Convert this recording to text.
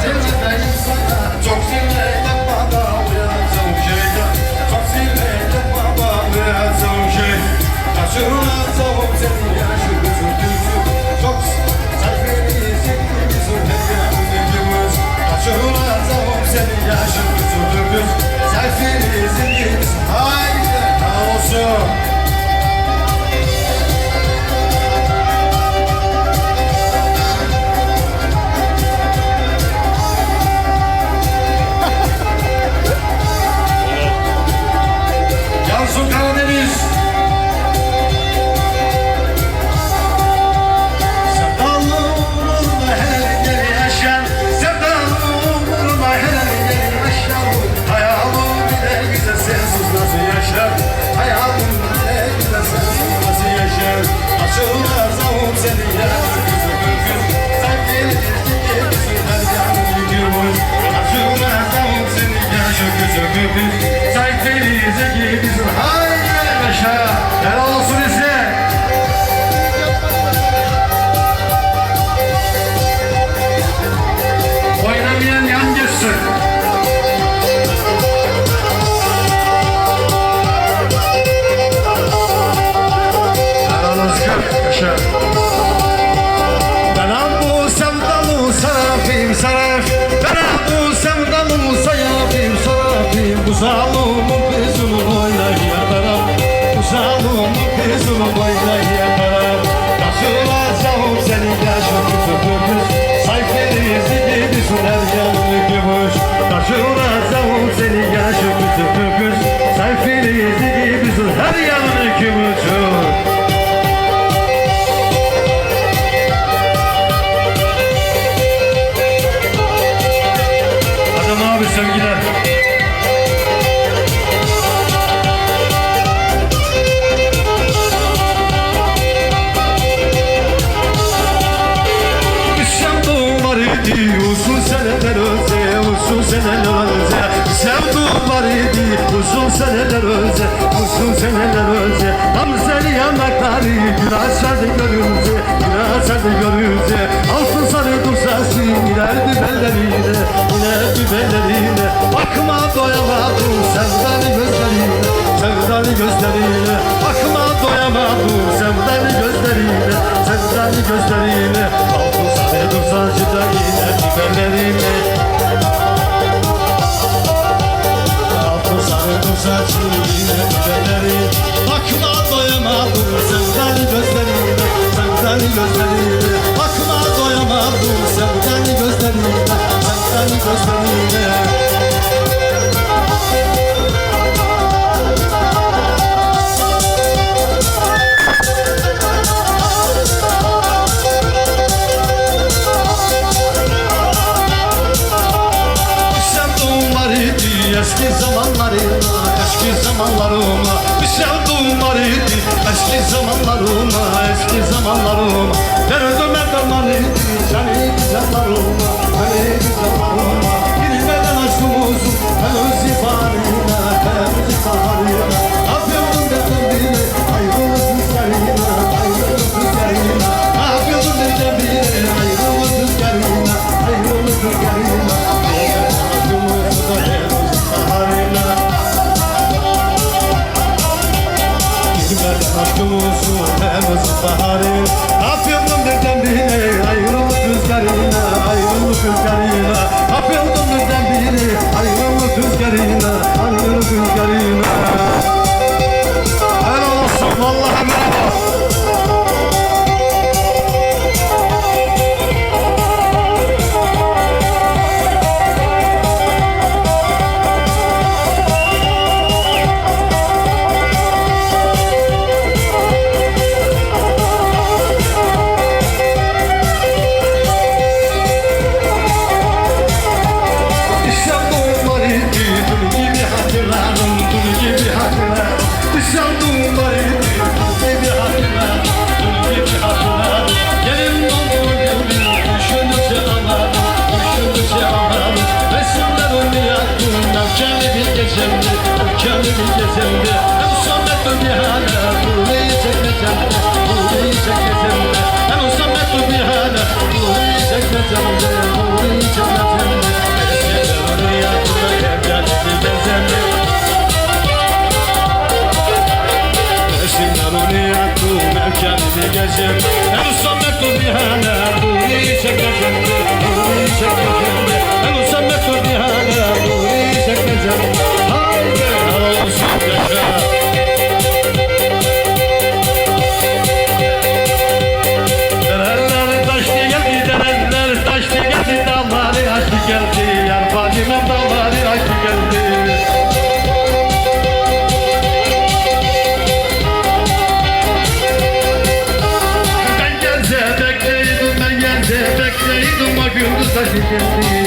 bana hatırladayım sana Çok oynayamam Taşılacağım seni gümüş. Taşılacağım seni yaşa kütübümüz Sayferizi gibi sürer yanını Uzun seneler önce. Sevduğum var idi uzun seneler önce. Uzun seneler önce. Hamzeli yanakları gün açardı görünce Gün açardı görünce. Altın sarı dursası inerdi bellerine İnerdi bellerine Bakma doyamadım sevdali gözlerine Sevdali gözlerine Bakma doyamadım sevdali gözlerine Sevdali gözlerine Altın sarı dursası da inerdi bellerine idi eski zamanlarıma eski zamanlarıma derdim derman idi seni güzellarıma seni güzellarıma bilmeden aşkımızın henüz ifarına henüz ifarına Aşkımızı temiz baharı Kapıyordum birdenbire ayrılık rüzgarına Ayrılık rüzgarına Kapıyordum birdenbire ayrılık rüzgarına Ayrılık rüzgarına Helal olsun vallahi çekecek Her ustam mektup yene Duri çekecek Duri çekecek Hoje pensei